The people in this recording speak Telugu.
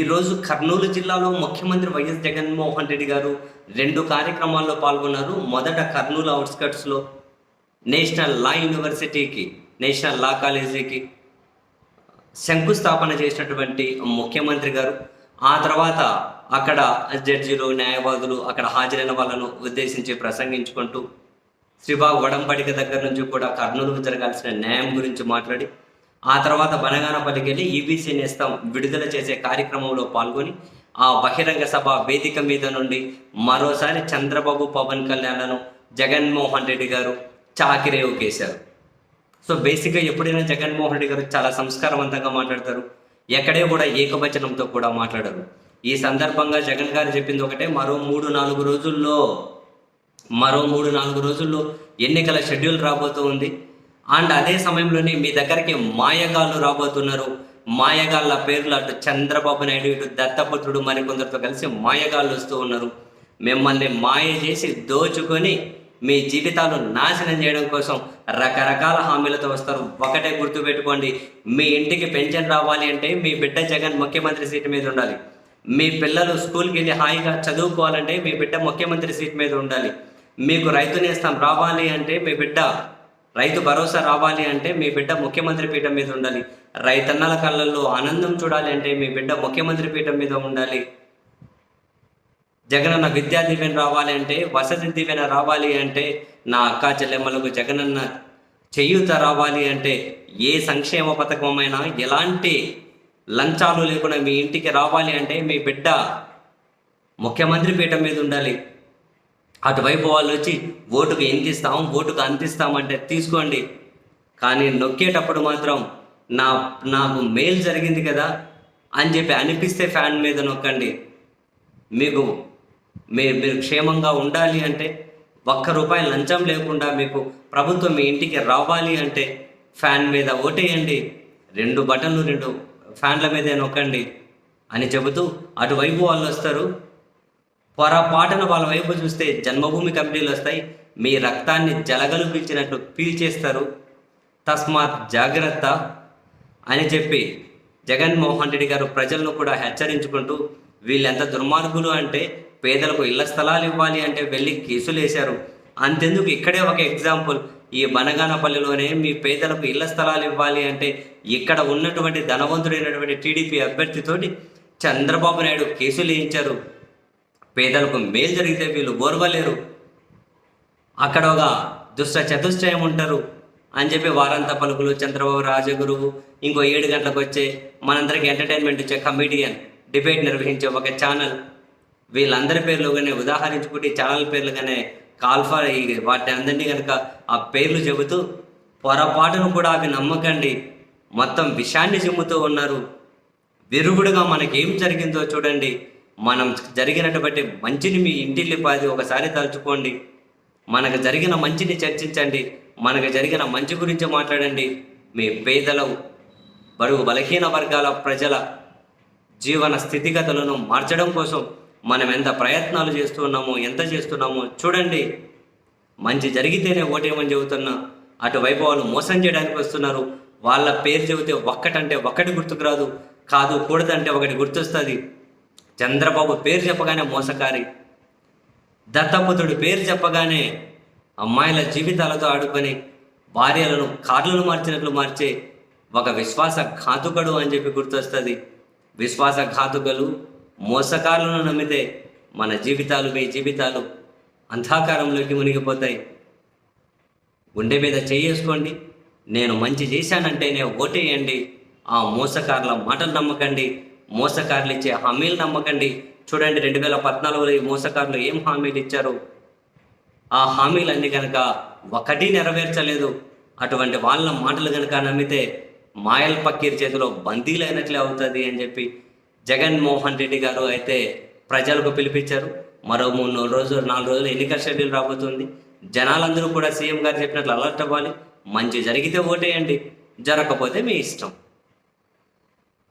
ఈరోజు కర్నూలు జిల్లాలో ముఖ్యమంత్రి వైఎస్ జగన్మోహన్ రెడ్డి గారు రెండు కార్యక్రమాల్లో పాల్గొన్నారు. మొదట కర్నూలు అవుట్స్కట్స్లో నేషనల్ లా యూనివర్సిటీకి నేషనల్ లా కాలేజీకి శంకుస్థాపన చేసినటువంటి ముఖ్యమంత్రి గారు. ఆ తర్వాత అక్కడ జడ్జిలు న్యాయవాదులు అక్కడ హాజరైన వాళ్ళను ఉద్దేశించి ప్రసంగించుకుంటూ శ్రీబాగ్ వడంపడిక దగ్గర నుంచి కూడా కర్నూలుకు జరగాల్సిన న్యాయం గురించి మాట్లాడి ఆ తర్వాత బనగానపల్లికి వెళ్ళి ఈబీసీ నేస్తం విడుదల చేసే కార్యక్రమంలో పాల్గొని ఆ బహిరంగ సభ వేదిక మీద నుండి మరోసారి చంద్రబాబు పవన్ కళ్యాణ్లను జగన్మోహన్ రెడ్డి గారు చాకిరేవు కేశారు. సో బేసిక్గా ఎప్పుడైనా జగన్మోహన్ రెడ్డి గారు చాలా సంస్కారవంతంగా మాట్లాడతారు. ఎక్కడే కూడా ఏకవచనంతో కూడా మాట్లాడరు. ఈ సందర్భంగా జగన్ గారు చెప్పింది ఒకటే మరో మూడు నాలుగు రోజుల్లో మరో మూడు నాలుగు రోజుల్లో ఎన్నికల షెడ్యూల్ రాబోతూ ఉంది. అండ్ అదే సమయంలోనే మీ దగ్గరికి మాయగాళ్ళు రాబోతున్నారు. మాయగాళ్ళ పేర్లు అటు చంద్రబాబు నాయుడు ఇటు దత్తపుత్రుడు మరికొందరితో కలిసి మాయగాళ్ళు వస్తూ ఉన్నారు. మిమ్మల్ని మాయ చేసి దోచుకొని మీ జీవితాలు నాశనం చేయడం కోసం రకరకాల హామీలతో వస్తారు. ఒకటే గుర్తుపెట్టుకోండి మీ ఇంటికి పెన్షన్ రావాలి అంటే మీ బిడ్డ జగన్ ముఖ్యమంత్రి సీటు మీద ఉండాలి. మీ పిల్లలు స్కూల్కి వెళ్ళి హాయిగా చదువుకోవాలంటే మీ బిడ్డ ముఖ్యమంత్రి సీట్ మీద ఉండాలి. మీకు రైతు నేస్తం రావాలి అంటే మీ బిడ్డ రైతు భరోసా రావాలి అంటే మీ బిడ్డ ముఖ్యమంత్రి పీఠం మీద ఉండాలి. రైతన్నల కళ్ళల్లో ఆనందం చూడాలి అంటే మీ బిడ్డ ముఖ్యమంత్రి పీఠం మీద ఉండాలి. జగనన్న విద్యా దీవెన రావాలి అంటే వసతి దీవెన రావాలి అంటే నా అక్క చెల్లెమ్మలకు జగనన్న చేయూత రావాలి అంటే ఏ సంక్షేమ పథకమైనా ఎలాంటి లంచాలు లేకుండా మీ ఇంటికి రావాలి అంటే మీ బిడ్డ ముఖ్యమంత్రి పీఠం మీద ఉండాలి. అటువైపు వాళ్ళు వచ్చి ఓటుకు ఎంత ఇస్తాం ఓటుకు అంత ఇస్తామంటే తీసుకోండి. కానీ నొక్కేటప్పుడు మాత్రం నా నాకు మేలు జరిగింది కదా అని చెప్పి అనిపిస్తే ఫ్యాన్ మీద నొక్కండి. మీకు మీరు మీరు క్షేమంగా ఉండాలి అంటే ఒక్క రూపాయి లంచం లేకుండా మీకు ప్రభుత్వం మీ ఇంటికి రావాలి అంటే ఫ్యాన్ మీద ఓటేయండి. రెండు బటన్లు రెండు ఫ్యాన్ల మీదే నొక్కండి అని చెబుతూ అటువైపు వాళ్ళు వస్తారు పొరపాటున వాళ్ళ వైపు చూస్తే జన్మభూమి కమిటీలు వస్తాయి మీ రక్తాన్ని జలగలు పీల్చినట్టు పీల్చేస్తారు తస్మాత్ జాగ్రత్త అని చెప్పి జగన్మోహన్ రెడ్డి గారు ప్రజలను కూడా హెచ్చరించుకుంటూ వీళ్ళెంత దుర్మార్గులు అంటే పేదలకు ఇళ్ళ స్థలాలు ఇవ్వాలి అంటే వెళ్ళి కేసులు వేశారు. అంతెందుకు ఇక్కడే ఒక ఎగ్జాంపుల్ ఈ బనగానపల్లిలోనే మీ పేదలకు ఇళ్ళ స్థలాలు ఇవ్వాలి అంటే ఇక్కడ ఉన్నటువంటి ధనవంతుడైనటువంటి టీడీపీ అభ్యర్థితోటి చంద్రబాబు నాయుడు కేసులు వేయించారు. పేదలకు మేలు జరిగితే వీళ్ళు ఓర్వలేరు అక్కడ ఒక దుష్ట చతుష్టయం ఉంటారు అని చెప్పి వారంతా పలుకులు చంద్రబాబు రాజగురువు ఇంకో ఏడు గంటలకు వచ్చే మనందరికి ఎంటర్టైన్మెంట్ ఇచ్చే కమిడియన్ డిబేట్ నిర్వహించే ఒక ఛానల్ వీళ్ళందరి పేర్లుగానే ఉదాహరించుకుంటే ఛానల్ పేర్లుగానే కాల్ఫా వాటి అందరినీ కనుక ఆ పేర్లు చెబుతూ పొరపాటును కూడా అవి నమ్మకండి. మొత్తం విషాన్ని చెబుతూ ఉన్నారు. విరుగుడుగా మనకేం ఏం జరిగిందో చూడండి. మనం జరిగినటువంటి మంచిని మీ ఇంటిల్లిపాది ఒకసారి తలుచుకోండి. మనకు జరిగిన మంచిని చర్చించండి. మనకు జరిగిన మంచి గురించి మాట్లాడండి. మీ పేదల బరువు బలహీన వర్గాల ప్రజల జీవన స్థితిగతులను మార్చడం కోసం మనం ఎంత ప్రయత్నాలు చేస్తున్నామో ఎంత చేస్తున్నామో చూడండి. మంచి జరిగితేనే ఓటేమని చెబుతున్నా అటువైపు వాళ్ళు మోసం చేయడానికి వస్తున్నారు. వాళ్ళ పేరు చెబితే ఒక్కటంటే ఒక్కటి గుర్తుకు రాదు. కాదు కూడదంటే ఒకటి గుర్తొస్తుంది. చంద్రబాబు పేరు చెప్పగానే మోసకారి. దత్తపుతుడు పేరు చెప్పగానే అమ్మాయిల జీవితాలతో ఆడుకొని భార్యలను కార్లను మార్చినట్లు మార్చే ఒక విశ్వాస ఘాతుకుడు అని చెప్పి గుర్తొస్తుంది. విశ్వాస ఘాతుకలు మోసకారులను నమ్మితే మన జీవితాలు మీ జీవితాలు అంధాకారంలోకి మునిగిపోతాయి. గుండె మీద చేయేసుకోండి నేను మంచి చేశానంటేనే ఓటేయండి. ఆ మోసకారుల మాటలు నమ్మకండి. మోసకారులు ఇచ్చే హామీలు నమ్మకండి. చూడండి రెండు వేల పద్నాలుగులో ఈ మోసకారులు ఏం హామీలు ఇచ్చారు? ఆ హామీలన్నీ కనుక ఒకటి నెరవేర్చలేదు. అటువంటి వాళ్ళ మాటలు కనుక నమ్మితే మాయల్ పక్కీర్ చేతిలో బందీలైనట్లే అవుతుంది అని చెప్పి జగన్మోహన్ రెడ్డి గారు అయితే ప్రజలకు పిలిపించారు. మరో మూడు నాలుగు రోజులు నాలుగు రోజులు ఎన్నికల షెడ్యూల్ రాబోతుంది. జనాలందరూ కూడా సీఎం గారు చెప్పినట్లు అలర్ట్ అవ్వాలి. మంచి జరిగితే ఓటేయండి. జరగకపోతే మీ ఇష్టం.